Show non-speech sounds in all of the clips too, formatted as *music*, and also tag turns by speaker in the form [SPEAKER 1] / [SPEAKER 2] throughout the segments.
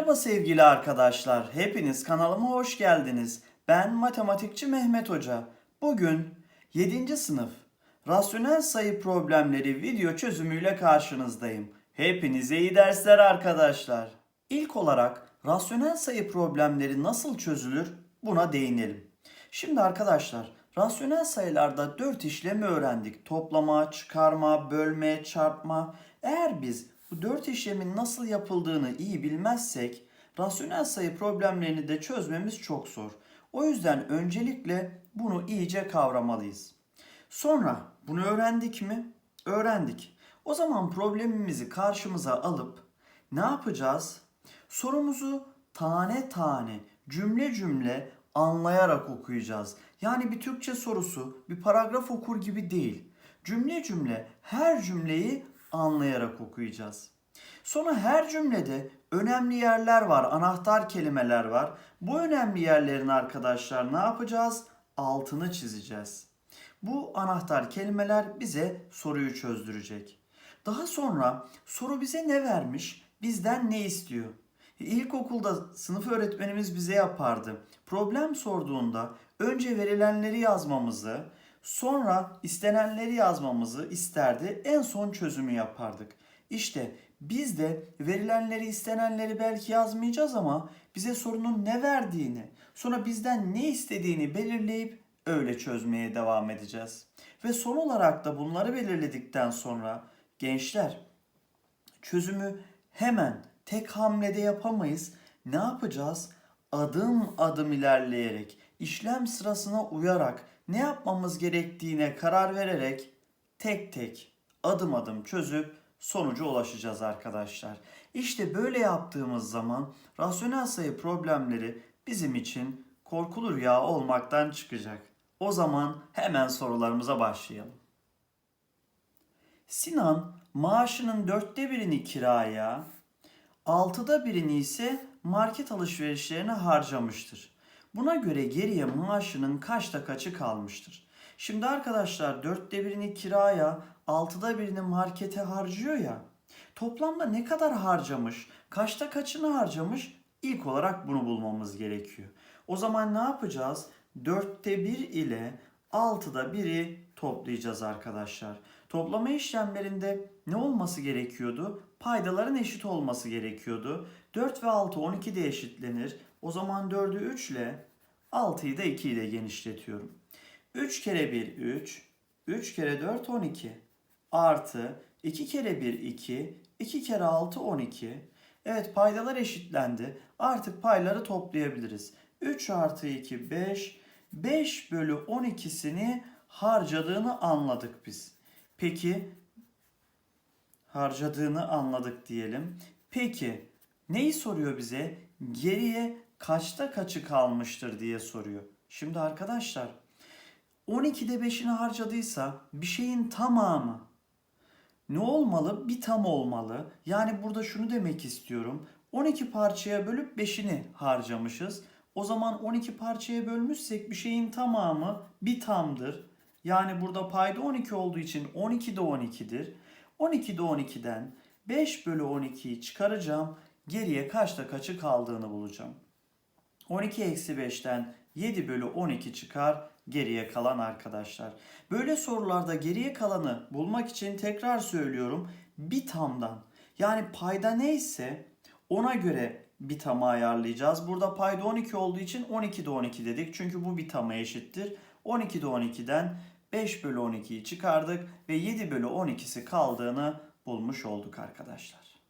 [SPEAKER 1] Merhaba sevgili arkadaşlar. Hepiniz kanalıma hoş geldiniz. Ben matematikçi Mehmet Hoca. Bugün 7. sınıf rasyonel sayı problemleri video çözümüyle karşınızdayım. Hepinize iyi dersler arkadaşlar. İlk olarak rasyonel sayı problemleri nasıl çözülür buna değinelim. Şimdi arkadaşlar rasyonel sayılarda 4 işlemi öğrendik. Toplama, çıkarma, bölme, çarpma. Eğer biz bu 4 işlemin nasıl yapıldığını iyi bilmezsek rasyonel sayı problemlerini de çözmemiz çok zor. O yüzden öncelikle bunu iyice kavramalıyız. Sonra bunu öğrendik mi? Öğrendik. O zaman problemimizi karşımıza alıp ne yapacağız? Sorumuzu tane tane, cümle cümle anlayarak okuyacağız. Yani bir Türkçe sorusu bir paragraf okur gibi değil. Cümle cümle her cümleyi anlayarak okuyacağız. Sonra her cümlede önemli yerler var, anahtar kelimeler var. Bu önemli yerlerin arkadaşlar ne yapacağız? Altını çizeceğiz. Bu anahtar kelimeler bize soruyu çözdürecek. Daha sonra soru bize ne vermiş? Bizden ne istiyor? İlkokulda sınıf öğretmenimiz bize yapardı. Problem sorduğunda önce verilenleri yazmamızı, sonra istenenleri yazmamızı isterdi. En son çözümü yapardık. İşte biz de verilenleri istenenleri belki yazmayacağız ama bize sorunun ne verdiğini, sonra bizden ne istediğini belirleyip öyle çözmeye devam edeceğiz. Ve son olarak da bunları belirledikten sonra gençler çözümü hemen tek hamlede yapamayız. Ne yapacağız? Adım adım ilerleyerek, işlem sırasına uyarak, ne yapmamız gerektiğine karar vererek tek tek adım adım çözüp sonuca ulaşacağız arkadaşlar. İşte böyle yaptığımız zaman rasyonel sayı problemleri bizim için korkulu rüya olmaktan çıkacak. O zaman hemen sorularımıza başlayalım. Sinan maaşının dörtte birini kiraya, altıda birini ise market alışverişlerine harcamıştır. Buna göre geriye maaşının kaçta kaçı kalmıştır? Şimdi arkadaşlar dörtte birini kiraya, altıda birini markete harcıyor ya. Toplamda ne kadar harcamış, kaçta kaçını harcamış? İlk olarak bunu bulmamız gerekiyor. O zaman ne yapacağız? Dörtte bir ile altıda biri toplayacağız arkadaşlar. Toplama işlemlerinde ne olması gerekiyordu? Paydaların eşit olması gerekiyordu. 4 ve 6 12'de eşitlenir. O zaman 4'ü 3 ile 6'yı da 2 ile genişletiyorum. 3 kere 1 3, 3 kere 4 12 artı 2 kere 1 2, 2 kere 6 12. Evet paydalar eşitlendi. Artık payları toplayabiliriz. 3 artı 2 5, 5 bölü 12'sini harcadığını anladık biz. Peki harcadığını anladık diyelim. Peki neyi soruyor bize? Geriye kaçta kaçı kalmıştır diye soruyor. Şimdi arkadaşlar 12'de 5'ini harcadıysa bir şeyin tamamı ne olmalı? Bir tam olmalı. Yani burada şunu demek istiyorum. 12 parçaya bölüp 5'ini harcamışız. O zaman 12 parçaya bölmüşsek bir şeyin tamamı bir tamdır. Yani burada payda 12 olduğu için 12 de 12'dir. 12 de 12'den 5 bölü 12'yi çıkaracağım. Geriye kaçta kaçı kaldığını bulacağım. 12 eksi 5'ten 7 bölü 12 çıkar geriye kalan arkadaşlar. Böyle sorularda geriye kalanı bulmak için tekrar söylüyorum bir tamdan. Yani payda neyse ona göre bir tamı ayarlayacağız. Burada payda 12 olduğu için 12 de 12 dedik. Çünkü bu bir tama eşittir. 12 de 12'den 5 bölü 12'yi çıkardık ve 7 bölü 12'si kaldığını bulmuş olduk arkadaşlar.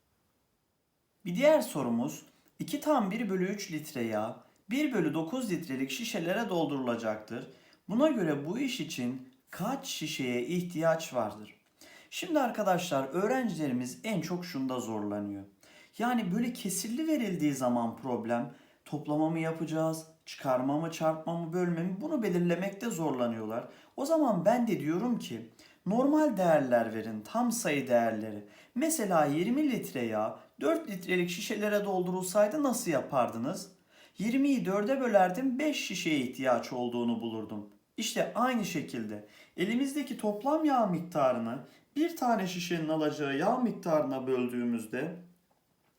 [SPEAKER 1] Bir diğer sorumuz 2 tam 1 bölü 3 litre yağ 1 bölü 9 litrelik şişelere doldurulacaktır. Buna göre bu iş için kaç şişeye ihtiyaç vardır? Şimdi arkadaşlar öğrencilerimiz en çok şunda zorlanıyor. Yani böyle kesirli verildiği zaman problem toplama mı yapacağız, çıkarma mı, çarpma mı, bölme mi bunu belirlemekte zorlanıyorlar. O zaman ben de diyorum ki normal değerler verin, tam sayı değerleri. Mesela 20 litre yağ 4 litrelik şişelere doldurulsaydı nasıl yapardınız? 20'yi 4'e bölerdim 5 şişeye ihtiyaç olduğunu bulurdum. İşte aynı şekilde elimizdeki toplam yağ miktarını bir tane şişenin alacağı yağ miktarına böldüğümüzde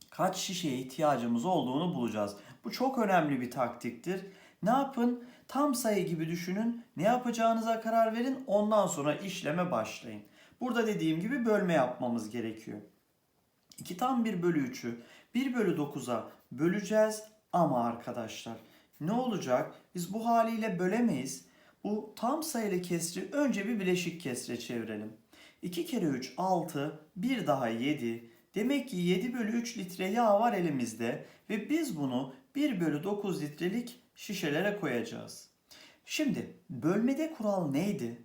[SPEAKER 1] kaç şişeye ihtiyacımız olduğunu bulacağız. Bu çok önemli bir taktiktir. Ne yapın? Tam sayı gibi düşünün. Ne yapacağınıza karar verin. Ondan sonra işleme başlayın. Burada dediğim gibi bölme yapmamız gerekiyor. 2 tam 1 bölü 3'ü 1 bölü 9'a böleceğiz ama arkadaşlar ne olacak? Biz bu haliyle bölemeyiz. Bu tam sayılı kesri önce bir bileşik kesre çevirelim. 2 kere 3 6, bir daha 7. Demek ki 7 bölü 3 litre yağ var elimizde ve biz bunu 1 bölü 9 litrelik şişelere koyacağız. Şimdi bölmede kural neydi?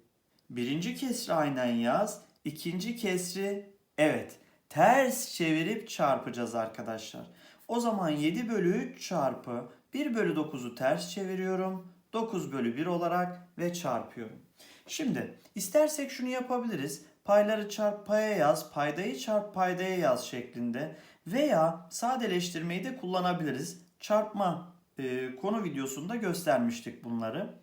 [SPEAKER 1] Birinci kesri aynen yaz, ikinci kesri evet ters çevirip çarpacağız arkadaşlar. O zaman 7 bölü 3 çarpı 1 bölü 9'u ters çeviriyorum. 9 bölü 1 olarak ve çarpıyorum. Şimdi istersek şunu yapabiliriz. Payları çarp paya yaz, paydayı çarp paydaya yaz şeklinde veya sadeleştirmeyi de kullanabiliriz. Çarpma e, konu videosunda göstermiştik bunları.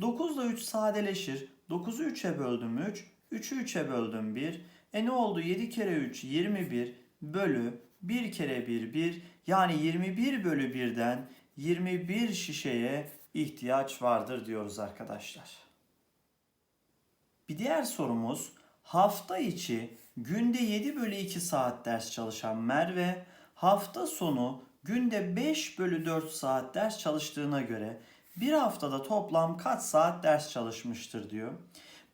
[SPEAKER 1] 9 ile 3 sadeleşir. 9'u 3'e böldüm 3, 3'ü 3'e böldüm 1. E ne oldu? 7 kere 3 21 bölü 1 kere 1 1 yani 21 bölü 1'den 21 şişeye ihtiyaç vardır diyoruz arkadaşlar. Bir diğer sorumuz hafta içi günde 7 bölü 2 saat ders çalışan Merve hafta sonu günde 5 bölü 4 saat ders çalıştığına göre bir haftada toplam kaç saat ders çalışmıştır diyor.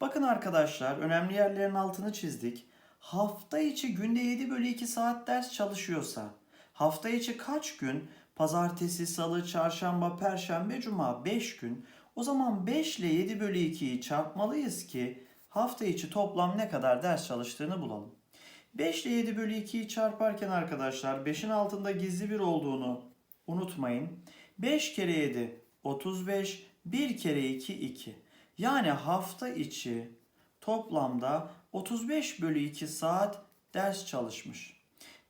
[SPEAKER 1] Bakın arkadaşlar önemli yerlerin altını çizdik. Hafta içi günde 7 bölü 2 saat ders çalışıyorsa hafta içi kaç gün? Pazartesi, salı, çarşamba, perşembe, cuma 5 gün. O zaman 5 ile 7 bölü 2'yi çarpmalıyız ki hafta içi toplam ne kadar ders çalıştığını bulalım. 5 ile 7 bölü 2'yi çarparken arkadaşlar 5'in altında gizli bir olduğunu unutmayın. 5 kere 7 35, 1 kere 2 2. Yani hafta içi toplamda 35 bölü 2 saat ders çalışmış.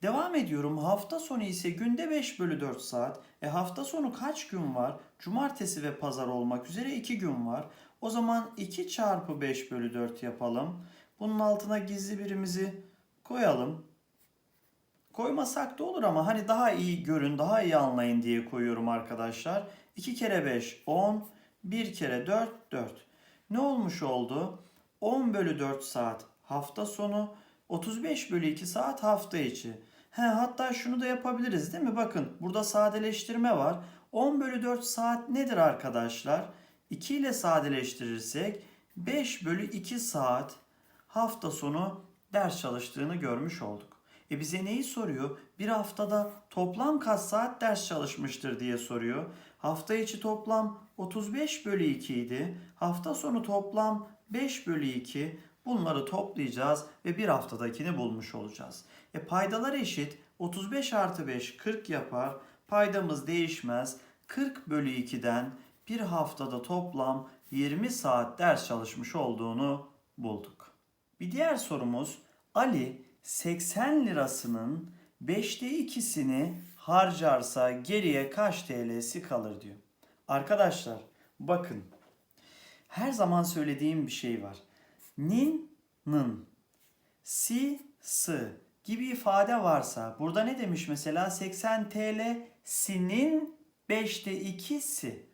[SPEAKER 1] Devam ediyorum. Hafta sonu ise günde 5 bölü 4 saat. E hafta sonu kaç gün var? Cumartesi ve pazar olmak üzere 2 gün var. O zaman 2 çarpı 5 bölü 4 yapalım. Bunun altına gizli birimizi koyalım. Koymasak da olur ama hani daha iyi görün, daha iyi anlayın diye koyuyorum arkadaşlar. 2 kere 5 10, 1 kere 4 4. Ne olmuş oldu? 10 bölü 4 saat hafta sonu, 35 bölü 2 saat hafta içi. He, hatta şunu da yapabiliriz değil mi? Bakın burada sadeleştirme var. 10 bölü 4 saat nedir arkadaşlar? 2 ile sadeleştirirsek 5 bölü 2 saat hafta sonu ders çalıştığını görmüş olduk. E bize neyi soruyor? Bir haftada toplam kaç saat ders çalışmıştır diye soruyor. Hafta içi toplam 35 bölü 2 idi. Hafta sonu toplam 5 bölü 2. Bunları toplayacağız ve bir haftadakini bulmuş olacağız. E paydalar eşit. 35 artı 5 40 yapar. Paydamız değişmez. 40 bölü 2'den bir haftada toplam 20 saat ders çalışmış olduğunu bulduk. Bir diğer sorumuz Ali 80 lirasının 5'te 2'sini harcarsa geriye kaç TL'si kalır diyor. Arkadaşlar bakın her zaman söylediğim bir şey var. Nin, nın, si, sı gibi ifade varsa burada ne demiş mesela 80 TL sinin 5'te 2'si.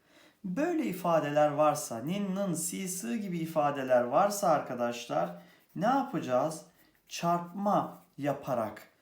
[SPEAKER 1] Böyle ifadeler varsa nin, nın, si, sı gibi ifadeler varsa arkadaşlar ne yapacağız? Çarpma yaparak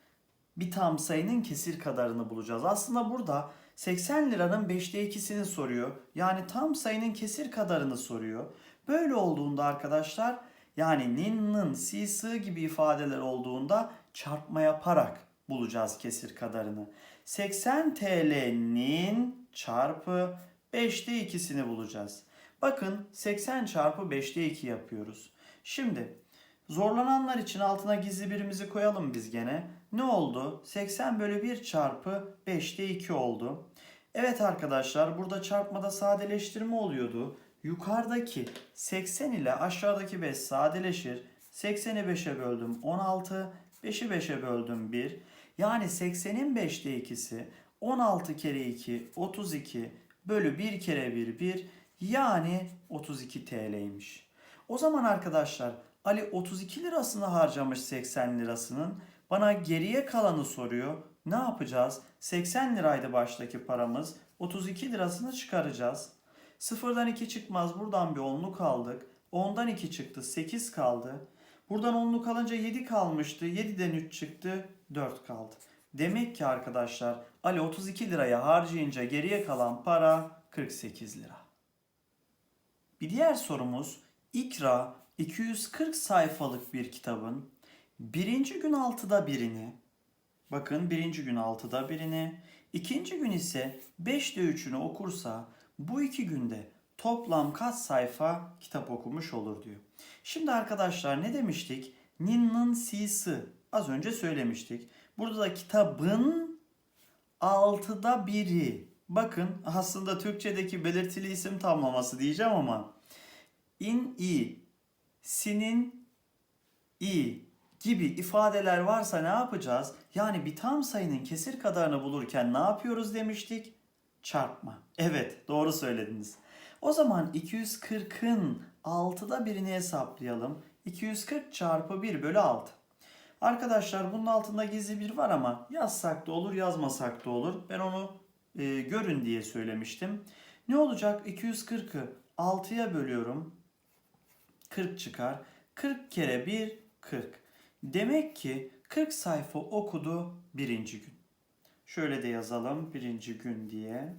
[SPEAKER 1] bir tam sayının kesir kadarını bulacağız. Aslında burada 80 liranın 5'te 2'sini soruyor. Yani tam sayının kesir kadarını soruyor. Böyle olduğunda arkadaşlar yani nin, nın, si, sı gibi ifadeler olduğunda çarpma yaparak bulacağız kesir kadarını. 80 TL'nin çarpı 5'te 2'sini bulacağız. Bakın 80 çarpı 5'te 2 yapıyoruz. Şimdi zorlananlar için altına gizli birimizi koyalım biz gene. Ne oldu? 80 bölü 1 çarpı 5'te 2 oldu. Evet arkadaşlar burada çarpmada sadeleştirme oluyordu. Yukarıdaki 80 ile aşağıdaki 5 sadeleşir. 80'i 5'e böldüm 16. 5'i 5'e böldüm 1. Yani 80'in 5'te 2'si 16 kere 2 32 bölü 1 kere 1 1 yani 32 TL'ymiş. O zaman arkadaşlar Ali 32 lirasını harcamış 80 lirasının. Bana geriye kalanı soruyor. Ne yapacağız? 80 liraydı baştaki paramız. 32 lirasını çıkaracağız. Sıfırdan 2 çıkmaz. Buradan bir onluk aldık. 10'dan 2 çıktı. 8 kaldı. Buradan onluk alınca 7 kalmıştı. 7'den 3 çıktı. 4 kaldı. Demek ki arkadaşlar Ali 32 liraya harcayınca geriye kalan para 48 lira. Bir diğer sorumuz İkra 240 sayfalık bir kitabın birinci gün altıda birini bakın birinci gün altıda birini ikinci gün ise 5'te 3'ünü okursa bu iki günde toplam kaç sayfa kitap okumuş olur diyor. Şimdi arkadaşlar ne demiştik? Nin'nin si'si az önce söylemiştik. Burada da kitabın altıda biri. Bakın aslında Türkçedeki belirtili isim tamlaması diyeceğim ama in i, sinin i gibi ifadeler varsa ne yapacağız? Yani bir tam sayının kesir kadarını bulurken ne yapıyoruz demiştik? Çarpma. Evet doğru söylediniz. O zaman 240'ın 6'da birini hesaplayalım. 240 çarpı 1 bölü 6. Arkadaşlar bunun altında gizli bir var ama yazsak da olur yazmasak da olur. Ben onu e, görün diye söylemiştim. Ne olacak? 240'ı 6'ya bölüyorum. 40 çıkar. 40 kere 1 40. Demek ki 40 sayfa okudu birinci gün. Şöyle de yazalım birinci gün diye.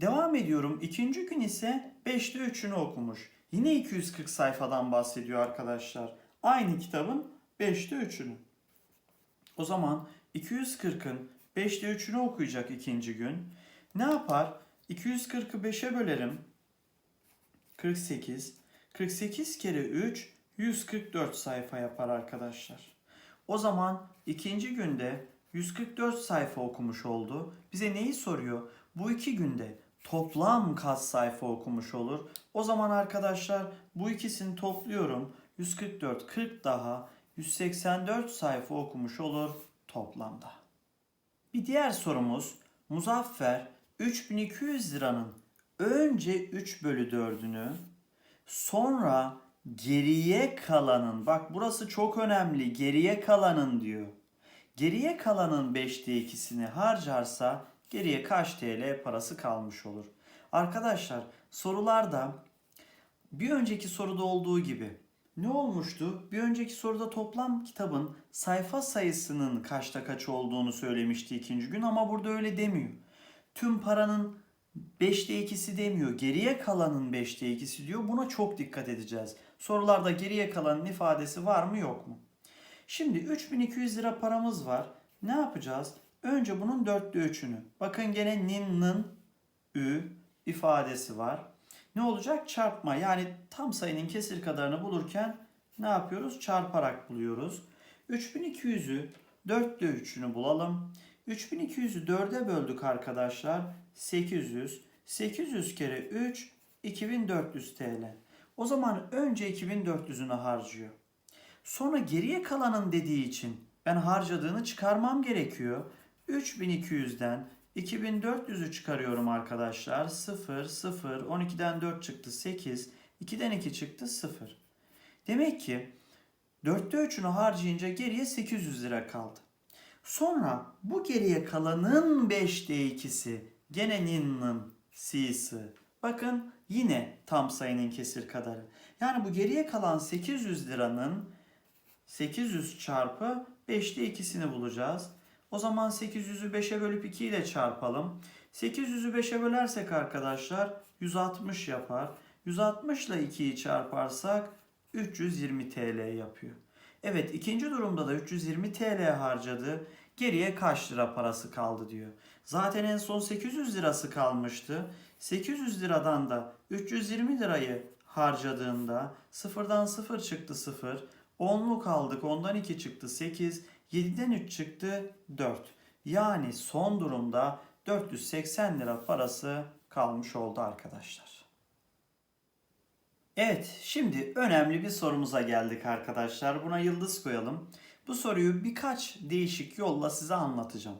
[SPEAKER 1] Devam ediyorum. İkinci gün ise 5'te 3'ünü okumuş. Yine 240 sayfadan bahsediyor arkadaşlar. Aynı kitabın 5'te 3'ünü. O zaman 240'ın 5'te 3'ünü okuyacak ikinci gün. Ne yapar? 240'ı 5'e bölerim. 48. 48 kere 3 144 sayfa yapar arkadaşlar. O zaman ikinci günde 144 sayfa okumuş oldu. Bize neyi soruyor? Bu iki günde toplam kaç sayfa okumuş olur? O zaman arkadaşlar bu ikisini topluyorum. 144 40 daha 184 sayfa okumuş olur toplamda. Bir diğer sorumuz Muzaffer 3200 liranın önce 3 bölü 4'ünü sonra geriye kalanın bak burası çok önemli geriye kalanın diyor. Geriye kalanın 5'te 2'sini harcarsa geriye kaç TL parası kalmış olur? Arkadaşlar sorularda bir önceki soruda olduğu gibi ne olmuştu? Bir önceki soruda toplam kitabın sayfa sayısının kaçta kaç olduğunu söylemişti ikinci gün ama burada öyle demiyor. Tüm paranın 5'te 2'si demiyor. Geriye kalanın 5'te 2'si diyor. Buna çok dikkat edeceğiz. Sorularda geriye kalanın ifadesi var mı yok mu? Şimdi 3200 lira paramız var. Ne yapacağız? Önce bunun 4'te 3'ünü. Bakın gene nin'nin ü ifadesi var. Ne olacak? Çarpma. Yani tam sayının kesir kadarını bulurken ne yapıyoruz? Çarparak buluyoruz. 3200'ü 4'te 3'ünü bulalım. 3200'ü 4'e böldük arkadaşlar. 800. 800 kere 3 2400 TL. O zaman önce 2400'ünü harcıyor. Sonra geriye kalanın dediği için ben harcadığını çıkarmam gerekiyor. 3200'den 2400'ü çıkarıyorum arkadaşlar. 0, 0, 12'den 4 çıktı 8, 2'den 2 çıktı 0. Demek ki 4'te 3'ünü harcayınca geriye 800 lira kaldı. Sonra bu geriye kalanın 5'te 2'si gene nin'nin si'si. Bakın yine tam sayının kesir kadarı. Yani bu geriye kalan 800 liranın 800 çarpı 5'te 2'sini bulacağız. O zaman 800'ü 5'e bölüp 2 ile çarpalım. 800'ü 5'e bölersek arkadaşlar 160 yapar. 160 ile 2'yi çarparsak 320 TL yapıyor. Evet ikinci durumda da 320 TL harcadı. Geriye kaç lira parası kaldı diyor. Zaten en son 800 lirası kalmıştı. 800 liradan da 320 lirayı harcadığında sıfırdan sıfır çıktı sıfır. 10'luk aldık ondan 2 çıktı 8. 7'den 3 çıktı 4. Yani son durumda 480 lira parası kalmış oldu arkadaşlar. Evet, şimdi önemli bir sorumuza geldik arkadaşlar. Buna yıldız koyalım. Bu soruyu birkaç değişik yolla size anlatacağım.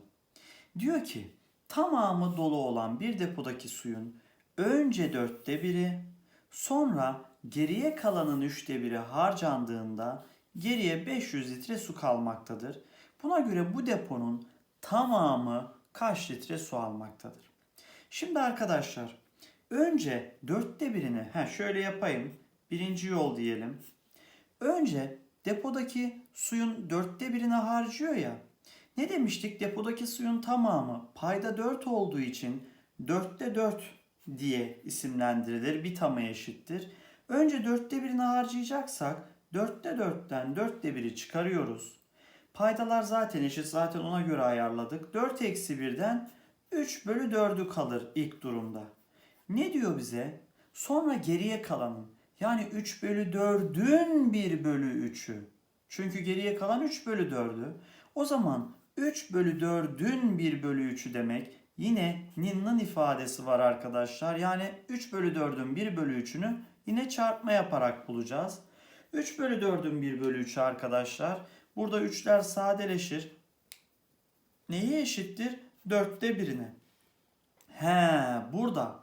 [SPEAKER 1] Diyor ki, tamamı dolu olan bir depodaki suyun önce dörtte biri, sonra geriye kalanın üçte biri harcandığında geriye 500 litre su kalmaktadır. Buna göre bu deponun tamamı kaç litre su almaktadır? Şimdi arkadaşlar önce dörtte birini ha şöyle yapayım. Birinci yol diyelim. Önce depodaki suyun dörtte birini harcıyor ya. Ne demiştik? Depodaki suyun tamamı payda 4 olduğu için dörtte 4 diye isimlendirilir. Bir tama eşittir. Önce dörtte birini harcayacaksak dörtte dörtten dörtte biri çıkarıyoruz. Paydalar zaten eşit. Zaten ona göre ayarladık. 4 eksi 1'den 3 bölü 4'ü kalır ilk durumda. Ne diyor bize? Sonra geriye kalanın yani 3 bölü 4'ün 1 bölü 3'ü. Çünkü geriye kalan 3 bölü 4'ü. O zaman 3 bölü 4'ün 1 bölü 3'ü demek yine ninnin ifadesi var arkadaşlar. Yani 3 bölü 4'ün 1 bölü 3'ünü yine çarpma yaparak bulacağız. 3 bölü 4'ün 1 bölü 3'ü arkadaşlar. Burada 3'ler sadeleşir. Neye eşittir? 4'te 1'ine. He burada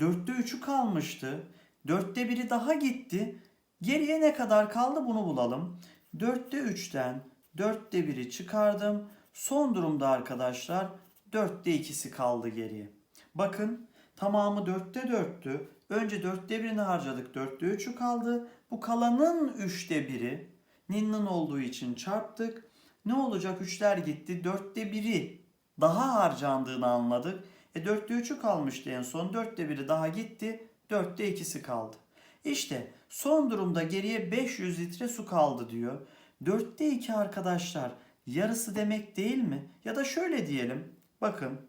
[SPEAKER 1] 4'te 3'ü kalmıştı. 4'te 1'i daha gitti. Geriye ne kadar kaldı bunu bulalım. 4'te 3'ten 4'te 1'i çıkardım. Son durumda arkadaşlar 4'te 2'si kaldı geriye. Bakın tamamı 4'te 4'tü. Önce 4'te 1'ini harcadık. 4'te 3'ü kaldı. Bu kalanın 3'te 1'i ninnin olduğu için çarptık. Ne olacak? 3'ler gitti. 4'te 1'i daha harcandığını anladık. E 4'te 3'ü kalmıştı en son. 4'te 1'i daha gitti. 4'te 2'si kaldı. İşte son durumda geriye 500 litre su kaldı diyor. 4'te 2 arkadaşlar yarısı demek değil mi? Ya da şöyle diyelim. Bakın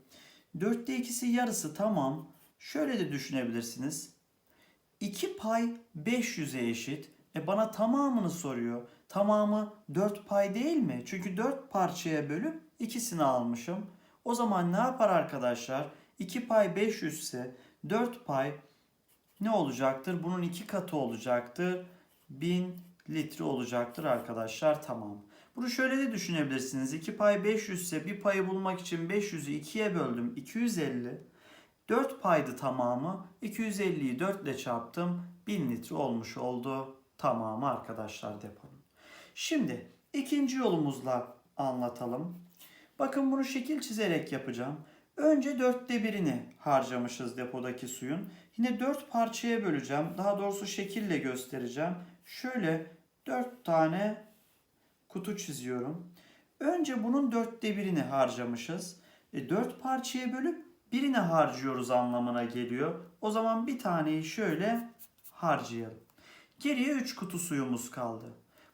[SPEAKER 1] 4'te 2'si yarısı tamam. Şöyle de düşünebilirsiniz. 2 pay 500'e eşit. E bana tamamını soruyor. Tamamı 4 pay değil mi? Çünkü 4 parçaya bölüp ikisini almışım. O zaman ne yapar arkadaşlar? 2 pay 500 ise 4 pay ne olacaktır? Bunun iki katı olacaktır. 1000 litre olacaktır arkadaşlar. Tamam. Bunu şöyle de düşünebilirsiniz. 2 pay 500 ise bir payı bulmak için 500'ü 2'ye böldüm. 250. 4 paydı tamamı. 250'yi 4 ile çarptım. 1000 litre olmuş oldu. Tamamı arkadaşlar deponun. Şimdi ikinci yolumuzla anlatalım. Bakın bunu şekil çizerek yapacağım. Önce dörtte birini harcamışız depodaki suyun. Yine dört parçaya böleceğim. Daha doğrusu şekille göstereceğim. Şöyle dört tane kutu çiziyorum. Önce bunun dörtte birini harcamışız. E, dört parçaya bölüp birini harcıyoruz anlamına geliyor. O zaman bir taneyi şöyle harcayalım. Geriye 3 kutu suyumuz kaldı.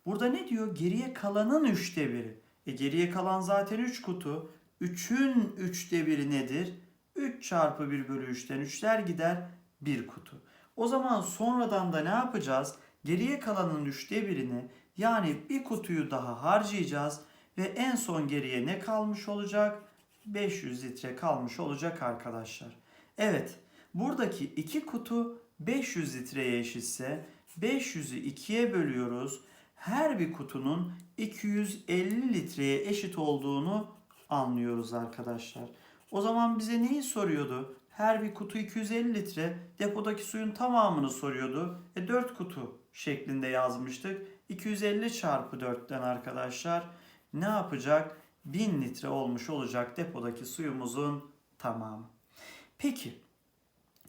[SPEAKER 1] Burada ne diyor? Geriye kalanın üçte biri. E geriye kalan zaten 3 kutu. 3'ün üçte biri nedir? 3 çarpı 1 bölü 3'ten 3'ler gider 1 kutu. O zaman sonradan da ne yapacağız? Geriye kalanın üçte birini yani bir kutuyu daha harcayacağız ve en son geriye ne kalmış olacak? 500 litre kalmış olacak arkadaşlar. Evet buradaki iki kutu 500 litreye eşitse 500'ü 2'ye bölüyoruz. Her bir kutunun 250 litreye eşit olduğunu anlıyoruz arkadaşlar. O zaman bize neyi soruyordu? Her bir kutu 250 litre. Depodaki suyun tamamını soruyordu. E 4 kutu şeklinde yazmıştık. 250 çarpı 4'ten arkadaşlar ne yapacak? 1000 litre olmuş olacak depodaki suyumuzun tamamı. Peki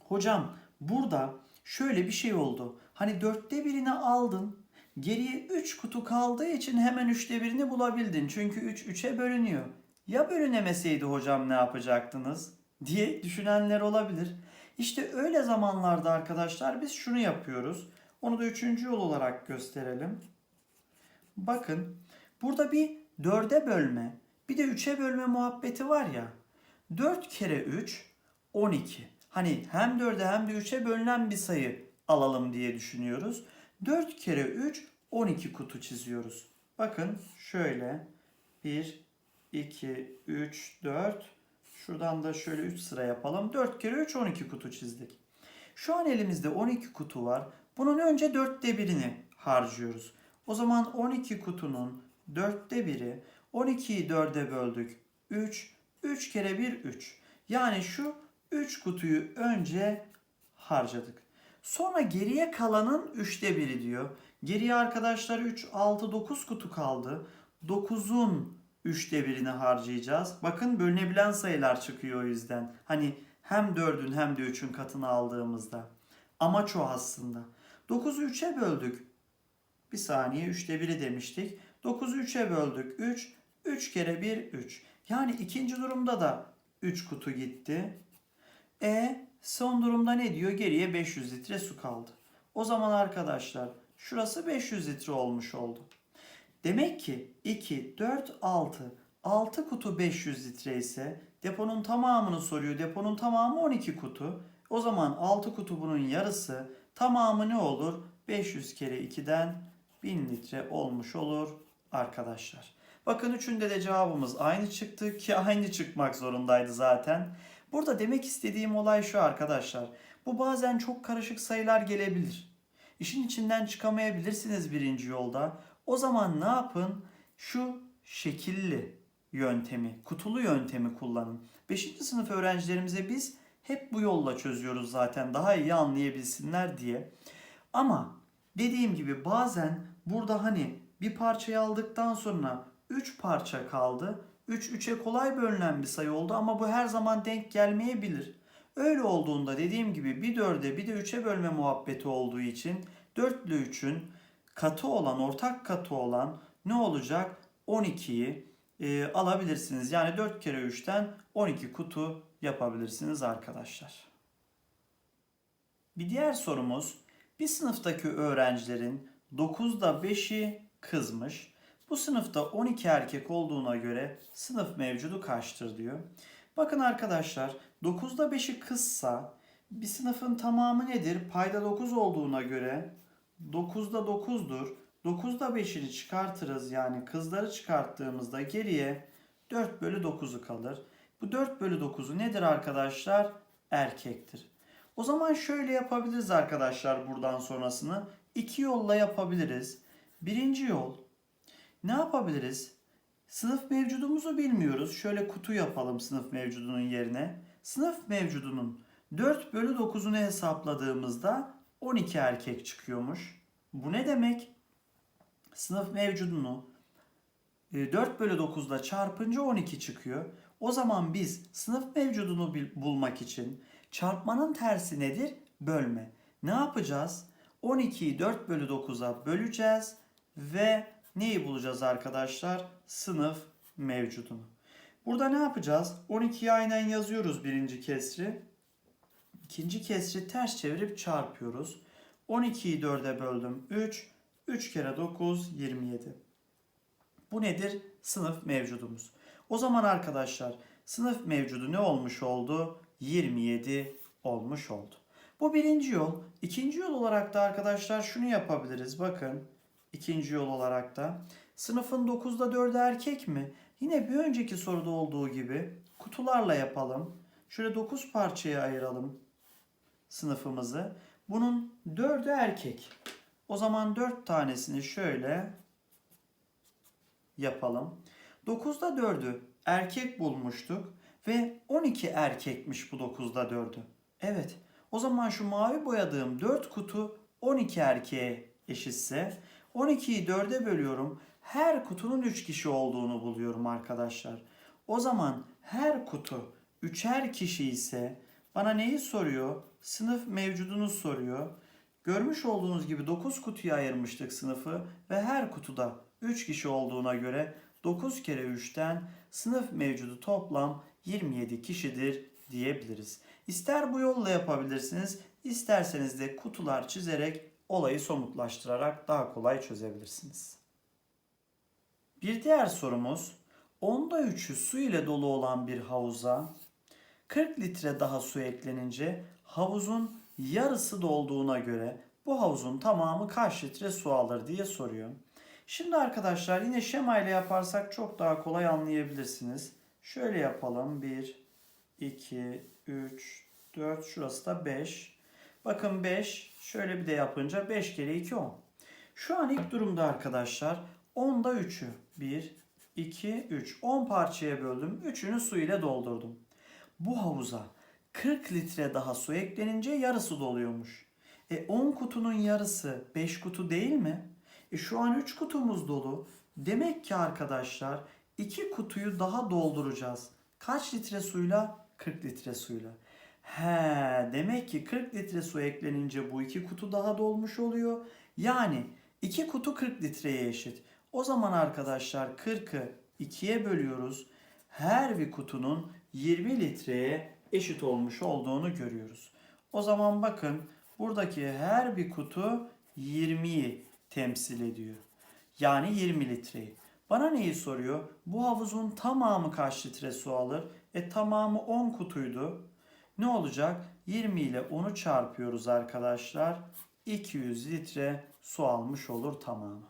[SPEAKER 1] hocam burada şöyle bir şey oldu. Hani dörtte birini aldın. Geriye 3 kutu kaldığı için hemen üçte birini bulabildin. Çünkü 3 üç, 3'e bölünüyor. Ya bölünemeseydi hocam ne yapacaktınız? diye düşünenler olabilir. İşte öyle zamanlarda arkadaşlar biz şunu yapıyoruz. Onu da üçüncü yol olarak gösterelim. Bakın burada bir dörde bölme bir de üçe bölme muhabbeti var ya. 4 kere 3 12. Hani hem 4'e hem de 3'e bölünen bir sayı alalım diye düşünüyoruz. 4 kere 3 12 kutu çiziyoruz. Bakın şöyle 1 2 3 4 Şuradan da şöyle 3 sıra yapalım. 4 kere 3 12 kutu çizdik. Şu an elimizde 12 kutu var. Bunun önce 4'te birini harcıyoruz. O zaman 12 kutunun 4'te biri 12'yi 4'e böldük. 3. 3 kere 1 3. Yani şu 3 kutuyu önce harcadık. Sonra geriye kalanın 3'te biri diyor. Geriye arkadaşlar 3, 6, 9 kutu kaldı. 9'un üçte birini harcayacağız. Bakın bölünebilen sayılar çıkıyor o yüzden. Hani hem 4'ün hem de 3'ün katını aldığımızda. Amaç o aslında. 9'u 3'e böldük. Bir saniye 3'te 1'i demiştik. 9'u 3'e böldük. 3. 3 kere 1 3. Yani ikinci durumda da 3 kutu gitti. E son durumda ne diyor? Geriye 500 litre su kaldı. O zaman arkadaşlar şurası 500 litre olmuş oldu. Demek ki 2, 4, 6. 6 kutu 500 litre ise deponun tamamını soruyor. Deponun tamamı 12 kutu. O zaman 6 kutu bunun yarısı. Tamamı ne olur? 500 kere 2'den 1000 litre olmuş olur arkadaşlar. Bakın üçünde de cevabımız aynı çıktı ki *laughs* aynı çıkmak zorundaydı zaten. Burada demek istediğim olay şu arkadaşlar. Bu bazen çok karışık sayılar gelebilir. İşin içinden çıkamayabilirsiniz birinci yolda. O zaman ne yapın? Şu şekilli yöntemi, kutulu yöntemi kullanın. 5. sınıf öğrencilerimize biz hep bu yolla çözüyoruz zaten daha iyi anlayabilsinler diye. Ama dediğim gibi bazen burada hani bir parçayı aldıktan sonra 3 parça kaldı. 3 3'e kolay bölünen bir sayı oldu ama bu her zaman denk gelmeyebilir. Öyle olduğunda dediğim gibi bir 4'e bir de 3'e bölme muhabbeti olduğu için 4 ile 3'ün katı olan, ortak katı olan ne olacak? 12'yi e, alabilirsiniz. Yani 4 kere 3'ten 12 kutu yapabilirsiniz arkadaşlar. Bir diğer sorumuz bir sınıftaki öğrencilerin 9'da 5'i kızmış. Bu sınıfta 12 erkek olduğuna göre sınıf mevcudu kaçtır diyor. Bakın arkadaşlar 9'da 5'i kızsa bir sınıfın tamamı nedir? Payda 9 olduğuna göre 9'da 9'dur. 9'da 5'ini çıkartırız yani kızları çıkarttığımızda geriye 4 bölü 9'u kalır. Bu 4 bölü 9'u nedir arkadaşlar? Erkektir. O zaman şöyle yapabiliriz arkadaşlar buradan sonrasını. iki yolla yapabiliriz. Birinci yol ne yapabiliriz? Sınıf mevcudumuzu bilmiyoruz. Şöyle kutu yapalım sınıf mevcudunun yerine. Sınıf mevcudunun 4 bölü 9'unu hesapladığımızda 12 erkek çıkıyormuş. Bu ne demek? Sınıf mevcudunu 4 bölü 9'da çarpınca 12 çıkıyor. O zaman biz sınıf mevcudunu bulmak için çarpmanın tersi nedir? Bölme. Ne yapacağız? 12'yi 4 bölü 9'a böleceğiz ve neyi bulacağız arkadaşlar? Sınıf mevcudunu. Burada ne yapacağız? 12'yi aynen yazıyoruz birinci kesri. İkinci kesri ters çevirip çarpıyoruz. 12'yi 4'e böldüm 3. 3 kere 9 27. Bu nedir? Sınıf mevcudumuz. O zaman arkadaşlar sınıf mevcudu ne olmuş oldu? 27 olmuş oldu. Bu birinci yol. İkinci yol olarak da arkadaşlar şunu yapabiliriz. Bakın ikinci yol olarak da sınıfın 9'da 4'ü erkek mi? Yine bir önceki soruda olduğu gibi kutularla yapalım. Şöyle 9 parçaya ayıralım sınıfımızı. Bunun 4'ü erkek. O zaman 4 tanesini şöyle yapalım. 9'da 4'ü erkek bulmuştuk ve 12 erkekmiş bu 9'da 4'ü. Evet. O zaman şu mavi boyadığım 4 kutu 12 erkeğe eşitse 12'yi 4'e bölüyorum. Her kutunun 3 kişi olduğunu buluyorum arkadaşlar. O zaman her kutu 3'er kişi ise bana neyi soruyor? Sınıf mevcudunu soruyor. Görmüş olduğunuz gibi 9 kutuya ayırmıştık sınıfı ve her kutuda 3 kişi olduğuna göre 9 kere 3'ten sınıf mevcudu toplam 27 kişidir diyebiliriz. İster bu yolla yapabilirsiniz, isterseniz de kutular çizerek olayı somutlaştırarak daha kolay çözebilirsiniz. Bir diğer sorumuz, onda 3'ü su ile dolu olan bir havuza 40 litre daha su eklenince havuzun yarısı dolduğuna göre bu havuzun tamamı kaç litre su alır diye soruyor. Şimdi arkadaşlar yine şema ile yaparsak çok daha kolay anlayabilirsiniz. Şöyle yapalım. 1, 2, 3, 4. Şurası da 5. Bakın 5. Şöyle bir de yapınca 5 kere 2 10. Şu an ilk durumda arkadaşlar 10'da 3'ü 1, 2, 3. 10 parçaya böldüm. 3'ünü su ile doldurdum. Bu havuza 40 litre daha su eklenince yarısı doluyormuş. E 10 kutunun yarısı 5 kutu değil mi? E şu an 3 kutumuz dolu. Demek ki arkadaşlar iki kutuyu daha dolduracağız. Kaç litre suyla? 40 litre suyla. He, demek ki 40 litre su eklenince bu iki kutu daha dolmuş oluyor. Yani iki kutu 40 litreye eşit. O zaman arkadaşlar 40'ı 2'ye bölüyoruz. Her bir kutunun 20 litreye eşit olmuş olduğunu görüyoruz. O zaman bakın buradaki her bir kutu 20'yi temsil ediyor. Yani 20 litreyi. Bana neyi soruyor? Bu havuzun tamamı kaç litre su alır? E tamamı 10 kutuydu. Ne olacak? 20 ile 10'u çarpıyoruz arkadaşlar. 200 litre su almış olur tamamı.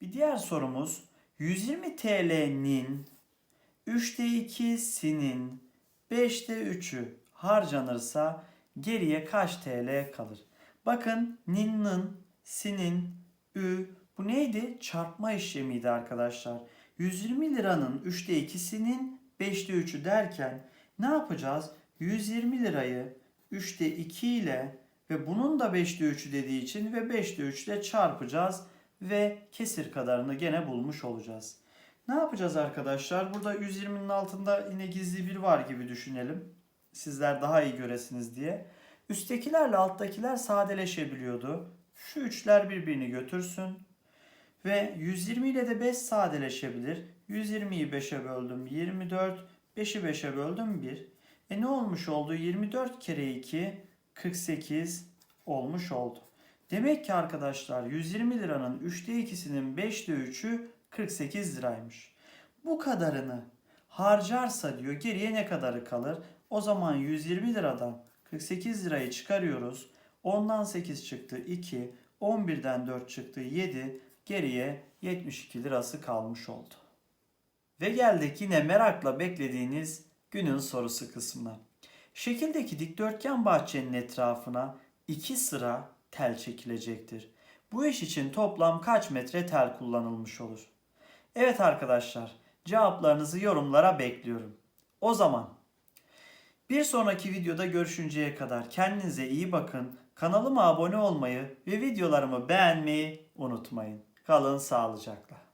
[SPEAKER 1] Bir diğer sorumuz 120 TL'nin 3'te 2'sinin 5'te 3'ü harcanırsa geriye kaç TL kalır? Bakın nin'nin, sinin, ü bu neydi? Çarpma işlemiydi arkadaşlar. 120 liranın 3'te 2'sinin 5'te 3'ü derken ne yapacağız? 120 lirayı 3'te 2 ile ve bunun da 5'te 3'ü dediği için ve 5'te 3 ile çarpacağız ve kesir kadarını gene bulmuş olacağız. Ne yapacağız arkadaşlar? Burada 120'nin altında yine gizli bir var gibi düşünelim. Sizler daha iyi göresiniz diye. Üsttekilerle alttakiler sadeleşebiliyordu. Şu üçler birbirini götürsün. Ve 120 ile de 5 sadeleşebilir. 120'yi 5'e böldüm 24. 5'i 5'e böldüm 1. E ne olmuş oldu? 24 kere 2 48 olmuş oldu. Demek ki arkadaşlar 120 liranın 3'te 2'sinin 5'te 3'ü 48 liraymış. Bu kadarını harcarsa diyor geriye ne kadarı kalır? O zaman 120 liradan 48 lirayı çıkarıyoruz. 10'dan 8 çıktı 2, 11'den 4 çıktı 7, geriye 72 lirası kalmış oldu. Ve geldik yine merakla beklediğiniz günün sorusu kısmına. Şekildeki dikdörtgen bahçenin etrafına iki sıra tel çekilecektir. Bu iş için toplam kaç metre tel kullanılmış olur? Evet arkadaşlar, cevaplarınızı yorumlara bekliyorum. O zaman bir sonraki videoda görüşünceye kadar kendinize iyi bakın. Kanalıma abone olmayı ve videolarımı beğenmeyi unutmayın. Kalın sağlıcakla.